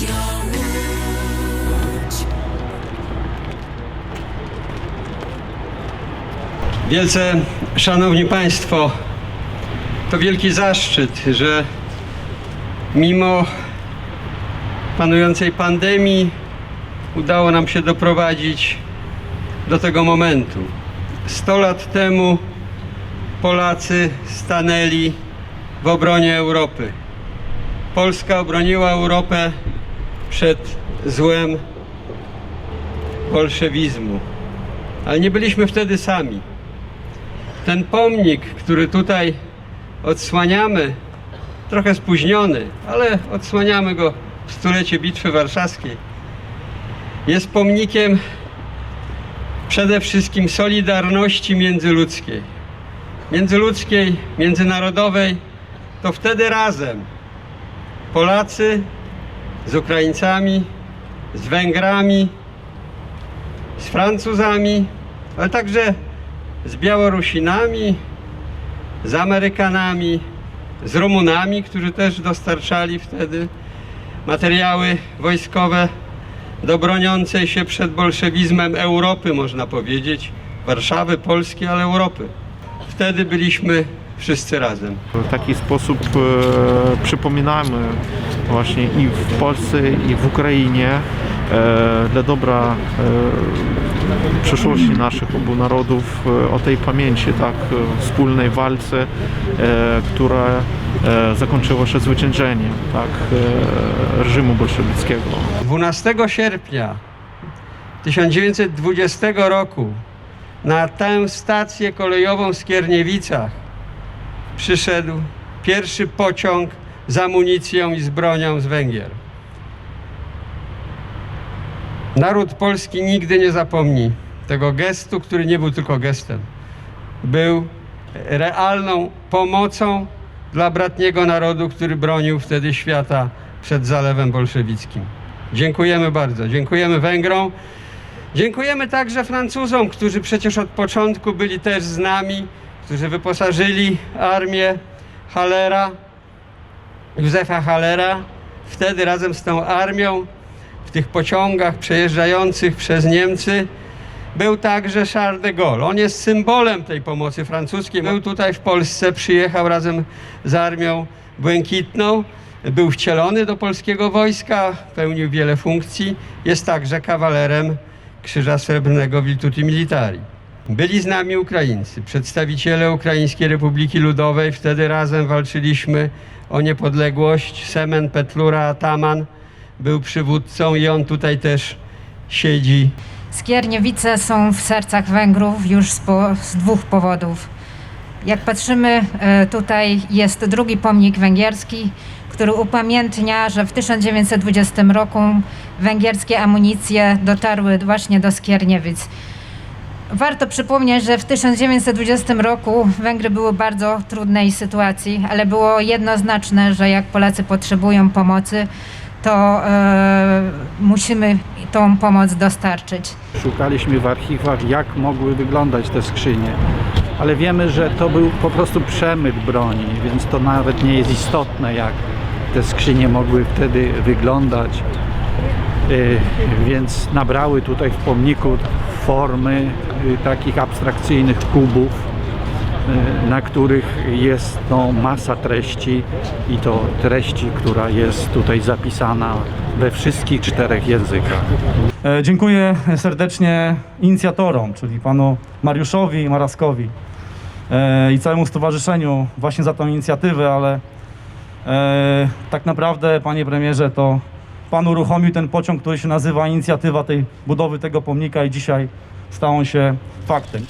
Radio. Wielce Szanowni Państwo, to wielki zaszczyt, że mimo panującej pandemii udało nam się doprowadzić do tego momentu. 100 lat temu Polacy stanęli w obronie Europy. Polska obroniła Europę przed złem bolszewizmu. Ale nie byliśmy wtedy sami. Ten pomnik, który tutaj odsłaniamy, trochę spóźniony, ale odsłaniamy go w stulecie Bitwy Warszawskiej, jest pomnikiem przede wszystkim solidarności międzyludzkiej. Międzyludzkiej, międzynarodowej, to wtedy razem Polacy z Ukraińcami, z Węgrami, z Francuzami, ale także z Białorusinami, z Amerykanami, z Rumunami, którzy też dostarczali wtedy materiały wojskowe do broniącej się przed bolszewizmem Europy, można powiedzieć, Warszawy, Polski, ale Europy. Wtedy byliśmy wszyscy razem. W taki sposób e, przypominamy właśnie i w Polsce, i w Ukrainie e, dla dobra e, przyszłości naszych obu narodów e, o tej pamięci, tak, e, wspólnej walce, e, która e, zakończyła się zwyciężeniem tak, e, reżimu bolszewickiego. 12 sierpnia 1920 roku na tę stację kolejową w Skierniewicach przyszedł pierwszy pociąg z amunicją i z bronią z Węgier. Naród polski nigdy nie zapomni tego gestu, który nie był tylko gestem. Był realną pomocą dla bratniego narodu, który bronił wtedy świata przed zalewem bolszewickim. Dziękujemy bardzo. Dziękujemy Węgrom. Dziękujemy także Francuzom, którzy przecież od początku byli też z nami, którzy wyposażyli armię Halera, Józefa Halera. Wtedy razem z tą armią w tych pociągach przejeżdżających przez Niemcy był także Charles de Gaulle. On jest symbolem tej pomocy francuskiej. Był tutaj w Polsce, przyjechał razem z Armią Błękitną. Był wcielony do polskiego wojska, pełnił wiele funkcji. Jest także kawalerem Krzyża Srebrnego Virtuti Militari. Byli z nami Ukraińcy, przedstawiciele Ukraińskiej Republiki Ludowej. Wtedy razem walczyliśmy o niepodległość. Semen Petlura Ataman był przywódcą i on tutaj też siedzi Skierniewice są w sercach Węgrów już z, po, z dwóch powodów. Jak patrzymy, e, tutaj jest drugi pomnik węgierski, który upamiętnia, że w 1920 roku węgierskie amunicje dotarły właśnie do Skierniewic. Warto przypomnieć, że w 1920 roku Węgry były w bardzo trudnej sytuacji, ale było jednoznaczne, że jak Polacy potrzebują pomocy, to e, musimy tą pomoc dostarczyć. Szukaliśmy w archiwach, jak mogły wyglądać te skrzynie, ale wiemy, że to był po prostu przemyt broni, więc to nawet nie jest istotne, jak te skrzynie mogły wtedy wyglądać. Y, Więc nabrały tutaj w pomniku formy y, takich abstrakcyjnych kubów, y, na których jest no, masa treści i to treści, która jest tutaj zapisana we wszystkich czterech językach. E, Dziękuję serdecznie inicjatorom, czyli panu Mariuszowi Maraskowi e, i całemu stowarzyszeniu właśnie za tą inicjatywę, ale e, tak naprawdę, panie premierze, to pan uruchomił ten pociąg, który się nazywa inicjatywa tej budowy tego pomnika i dzisiaj stał on się faktem.